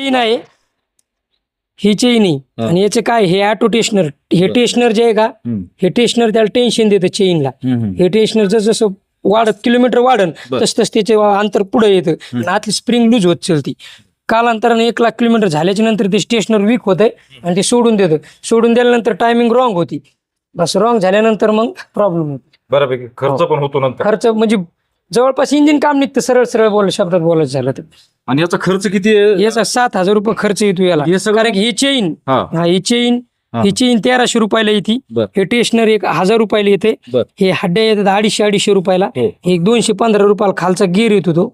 Chain आहे ही chain आहे हा. आणि याचे काय हे ऑटो टेशनर हे बर. टेशनर जे आहे का हम्म, हे टेशनर त्याला टेन्शन देतं चेनला हम्म, हम्म. हे टेशनर जसं जसं वाढत किलोमीटर वाढन बर. तस तस त्याचे अंतर पुढे येतं. आणि आतली स्प्रिंग लूज होत चलती. कालांतराने एक लाख किलोमीटर झाल्याच्यानंतर ते स्टेशनर वीक होत आहे आणि ते सोडून देतं. सोडून दिल्यानंतर टायमिंग रॉंग होती. बस रॉंग झाल्यानंतर मग प्रॉब्लेम होतो. बऱ्यापैकी खर्च पण होतो नंतर. खर्च म्हणजे जवळपास इंजिन काम निघतं सरळ सरळ बोल शब्दात बोलायचं झालं तर. आणि याचा खर्च किती आहे? याचा सात हजार रुपये खर्च येतो याला. हे सगळं- कारण की ही चेन हा. हा ही चेन हा. चेन तेराशे रुपयाला येते. हे टेशनर एक हजार रुपयाला येते. हे हड्ड्या येतात अडीचशे अडीचशे रुपयाला. हो. हे दोनशे पंधरा रुपयाला खालचा गिअर येतो तो.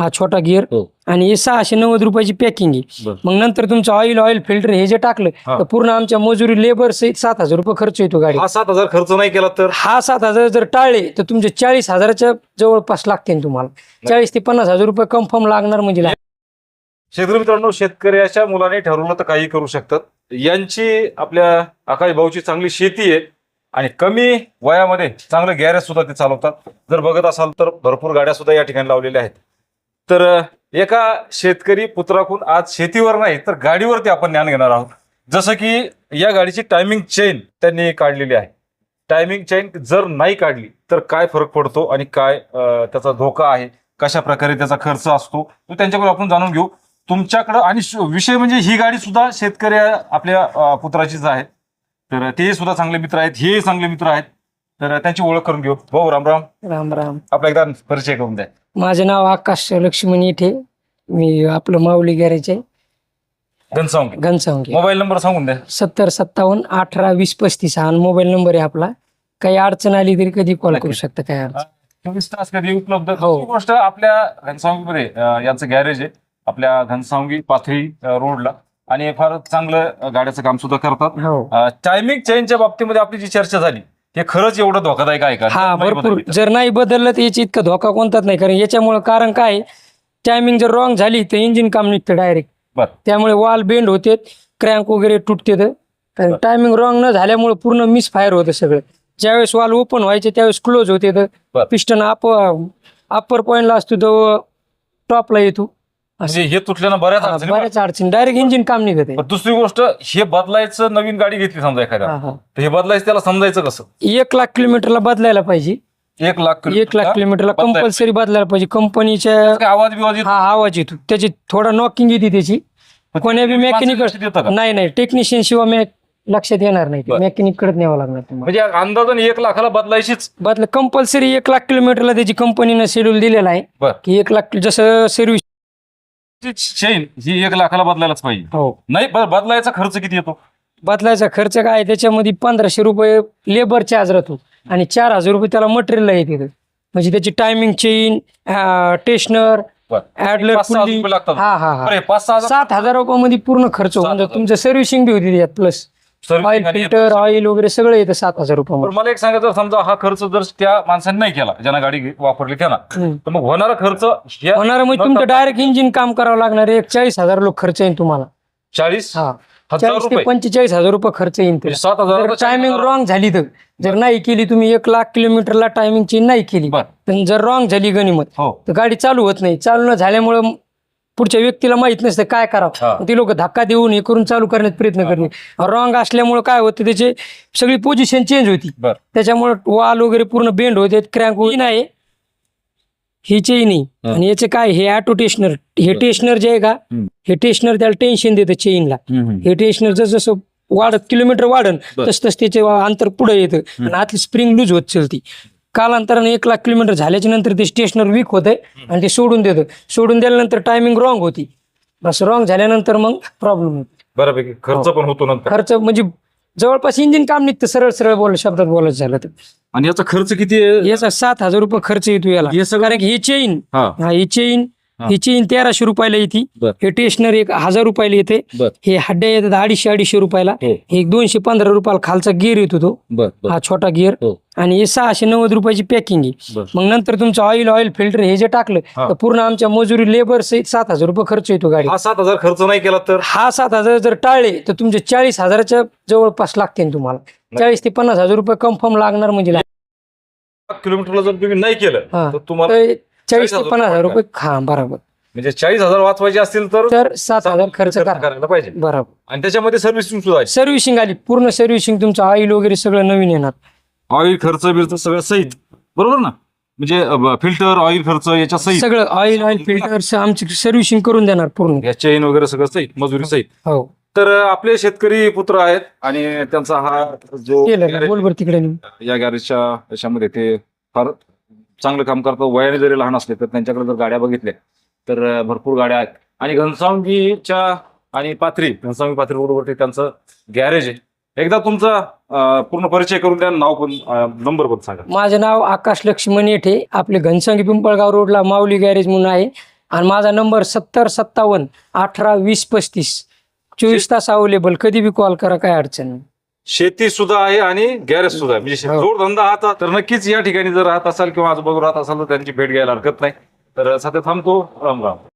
हा छोटा गिअर हो. आणि हे सहाशे नव्वद रुपयाची पॅकिंग आहे. मग नंतर तुमचं ऑइल ऑइल फिल्टर हे जे टाकलं. तर पूर्ण आमच्या मजुरी लेबर सहित सात हजार रुपये खर्च येतो गाडी हा सात हजार खर्च नाही केला तर? हा सात हजार जर टाळले तर तुमचे चाळीस हजाराच्या जवळपास लागतील तुम्हाला. चाळीस ते पन्नास हजार रुपये कन्फर्म लागणार म्हणजे. शेतकरी मित्रांनो शेतकऱ्याच्या मुलाने ठरवलं तर काही करू शकतात. यांची आपल्या आकाश भाऊची चांगली शेती आहे आणि कमी वयामध्ये चांगलं गॅरेज सुद्धा ते चालवतात. जर बघत असाल तर भरपूर गाड्या सुद्धा या ठिकाणी लावलेल्या आहेत. तर एका शेतकरी पुत्राकून आज शेतीवर नाही तर गाडीवरती आपण ज्ञान घेणार आहोत. जसं की या गाडीची टायमिंग चेन त्यांनी काढलेली आहे. टायमिंग चेन जर नाही काढली तर काय फरक पडतो आणि काय त्याचा धोका आहे कशा प्रकारे त्याचा खर्च असतो तो त्यांच्याकडून आपण जाणून घेऊ. तुमच्याकडं आणि विषय म्हणजे ही गाडी सुद्धा शेतकरी आपल्या पुत्राचीच आहे. तर ते सुद्धा चांगले मित्र आहेत हे चांगले मित्र आहेत. तर त्यांची ओळख करून घेऊ. भाऊ राम राम. राम राम. आपला एकदा परिचय करून द्या. माझं नाव आकाश लक्ष्मण इठे मी आपलं माऊली गॅरेज आहे. घनसावंगी. घनसावंगी. मोबाईल नंबर सांगून द्या. सत्तर सत्तावन्न अठरा वीस पस्तीस हा मोबाईल नंबर आहे आपला. काही अडचण आली तरी कधी कॉल करू. शकता काय चोवीस तास कधी उपलब्ध? हो. गोष्ट आपल्या घनसावंगीमध्ये यांचं गॅरेज आहे. आपल्या घनसावंगी पाथरी रोडला. आणि फार चांगलं गाड्याचं काम सुद्धा करतात. हो. टायमिंग चेंजच्या बाबतीमध्ये आपली जी चर्चा झाली हे खरंच एवढं धोकादायक आहे का? हा भरपूर. जर नाही बदललं तर याची इतका धोका कोणताच नाही. कारण याच्यामुळे कारण काय टायमिंग जर रॉंग झाली तर इंजिन काम निघतं डायरेक्ट. त्यामुळे वॉल बेंड होते क्रँक वगैरे तुटते. टायमिंग रॉंग न झाल्यामुळे पूर्ण मिस फायर होतं सगळं. ज्यावेळेस वॉल ओपन व्हायचे त्यावेळेस क्लोज होते तर. पिस्टन अप अप्पर पॉइंटला असतो तो टॉपला येतो. म्हणजे हे तुटल्यानं बऱ्याच अडचणी बऱ्याच अडचणी. डायरेक्ट इंजिन काम निघत आहे पण दुसरी गोष्ट हे बदलायचं नवीन गाडी घेतली समजा एखाद्या. हा, हा. तर हे बदलायचं त्याला समजायचं कसं? एक लाख किलोमीटरला बदलायला पाहिजे. एक लाख एक लाख किलोमीटरला कंपल्सरी बदलायला पाहिजे. कंपनीच्या काय आवाज बिवाज येतो? हा आवाज येतो. त्याची थोडा नॉकिंग येते त्याची. पण कोण्या बी माणसं मेकॅनिक लक्ष देतं का? नाही नाही. टेक्निशियन शिवाय मॅ लक्षात येणार नाही बर. मेकॅनिककडे न्यावं लागणार तुम्हाला. म्हणजे अंदाजाने एक लाखाला बदलायचीच. बदल कंपल्सरी एक लाख किलोमीटरला त्याची कंपनीनं शेड्यूल दिलेला आहे. बर. की एक लाख जसं सर्व्हिस चेन ही एक लाखाला बदलायलाच पाहिजे. हो. नाही ब- बदलायचा खर्च किती येतो? बदलायचा खर्च काय आहे? त्याच्यामध्ये पंधराशे रुपये लेबर चार्ज राहतो आणि चार हजार रुपये त्याला मटेरियलला येते म्हणजे त्याची टायमिंग चेन टेशनर बर. ऍडलर पाच सहा हजार रुपये लागतात. हा हा हा. बरं, हे पाच सहा हजार सात हजार रुपयामध्ये पूर्ण खर्च सात हजार. तुमचं सर्व्हिसिंग बी होती त्याच्यात प्लस ऑइल फिल्टर ऑइल वगैरे सगळं येतं सात हजार पण मला एक सांगा जर समजा हा खर्च जर त्या माणसाने नाही केला ज्यांना गाडी वापरली त्यांना. तर मग होणारा खर्च होणार म्हणजे तुमचं डायरेक्ट इंजिन काम करावं लागणार. एक चाळीस हजार लोक खर्च येईल तुम्हाला. चाळीस? हा. रुपये. पंचेचाळीस हजार रुपये खर्च येईल म्हणजे सात हजार टायमिंग रॉंग झाली तर. जर नाही केली तुम्ही एक लाख किलोमीटरला टायमिंग चेंज नाही केली. पण जर रॉंग झाली गणिमत हो. तर गाडी चालू होत नाही. चालू न झाल्यामुळे पुढच्या व्यक्तीला माहीत नसतं काय. करावं ते लोक धक्का देऊन हे करून चालू करण्याचा प्रयत्न करणे रॉंग असल्यामुळे काय होतं त्याचे सगळी पोझिशन चेंज होती त्याच्यामुळे वाल वगैरे पूर्ण बेंड होते क्रँक नाही ही चेन आहे. आणि याचे काय हे ऑटो टेशनर हे. टेशनर जे आहे का. हे टेशनर त्याला टेन्शन देतं चेनला. हे टेशनर जसं जसं वाढत किलोमीटर वाढन. तस तस त्याचे अंतर पुढे येतं आणि आतली स्प्रिंग लूज होत चलती कालांतराने एक लाख किलोमीटर झाल्याच्यानंतर ते स्टेशनर वीक होत आहे आणि ते सोडून देतं सोडून दिल्यानंतर टायमिंग रॉंग होती. बस रॉंग झाल्यानंतर मग प्रॉब्लेम होतो. बऱ्यापैकी खर्च पण होतो नंतर. खर्च म्हणजे जवळपास इंजिन काम निघतं सरळ सरळ बोल शब्दात बोलायचं झालं तर. आणि याचा खर्च किती आहे? याचा सात हजार रुपये खर्च येतो याला. हे सगळं कारण की ही चेन हा. हा ही चेन हा. चेन तेराशे रुपयाला येते. हे टेशनर एक हजार रुपयाला येते. हे हड्ड्या येतात अडीचशे अडीचशे रुपयाला. हो. हे दोनशे पंधरा रुपयाला खालचा गिअर येतो तो. हा छोटा गिअर हो. आणि हे सहाशे नव्वद रुपयाची पॅकिंग आहे. मग नंतर तुमचं ऑइल ऑइल फिल्टर हे जे टाकलं हा. तर पूर्ण आमच्या मजुरी लेबर सहित सात हजार रुपये खर्च येतो गाडी हा सात हजार खर्च नाही केला तर? हा सात हजार जर टाळले तर तुमचे चाळीस हजाराच्या जवळपास लागतील तुम्हाला. चाळीस ते पन्नास हजार रुपये कन्फर्म लागणार म्हणजे. किलोमीटरला जर तुम्ही नाही केलं. तर तुम्हाला चाळीस ते पन्नास हजार रुपये हा बरोबर. म्हणजे चाळीस हजार वाचवायचे असतील तर तर सात हजार खर्च खर्च करा. करायला पाहिजे. बरोबर. आणि त्याच्यामध्ये सर्व्हिसिंग सुद्धा आहे. सर्व्हिसिंग आली. पूर्ण सर्व्हिसिंग तुमचं ऑइल वगैरे सगळं नवीन येणार. ऑइल खर्च बिर्च सगळं सहित. बरोबर ना? म्हणजे फिल्टर ऑइल खर्च याच्या सहित. सगळं ऑइल ऑइल फिल्टर आमची सर्व्हिसिंग करून देणार पूर्ण. या चेन वगैरे सगळं सहित मजुरी सहित. हो. तर आपले शेतकरी पुत्र आहेत आणि त्यांचा हा जो केलं garage बोल बरं तिकडे नेऊन. या गॅरेजच्या याच्यामध्ये ते फार चांगलं काम करतात वयाने जरी लहान असले तर त्यांच्याकडे जर गाड्या बघितल्या तर भरपूर गाड्या आहेत. आणि घनसावंगीच्या आणि पाथरी घनसावंगी पाथरी रोडवरती त्यांचं गॅरेज आहे. एकदा तुमचा पूर्ण परिचय करून द्या नाव पण नंबर पण सांगा. माझं नाव आकाश लक्ष्मण येठे आपले घनसंगी पिंपळगाव रोडला माऊली गॅरेज म्हणून आहे. आणि माझा नंबर सत्तर सत्तावन्न अठरा वीस पस्तीस. चोवीस तास अवेलेबल कधी बी कॉल करा काय अडचण नाही. शेती सुद्धा आहे आणि गॅरेज सुद्धा आहे. म्हणजे हो. जोडधंदा आता तर नक्कीच या ठिकाणी जर राहत असाल किंवा आजूबाजू राहत असाल तर त्यांची भेट घ्यायला हरकत नाही. तर सध्या थांबतो. राम राम.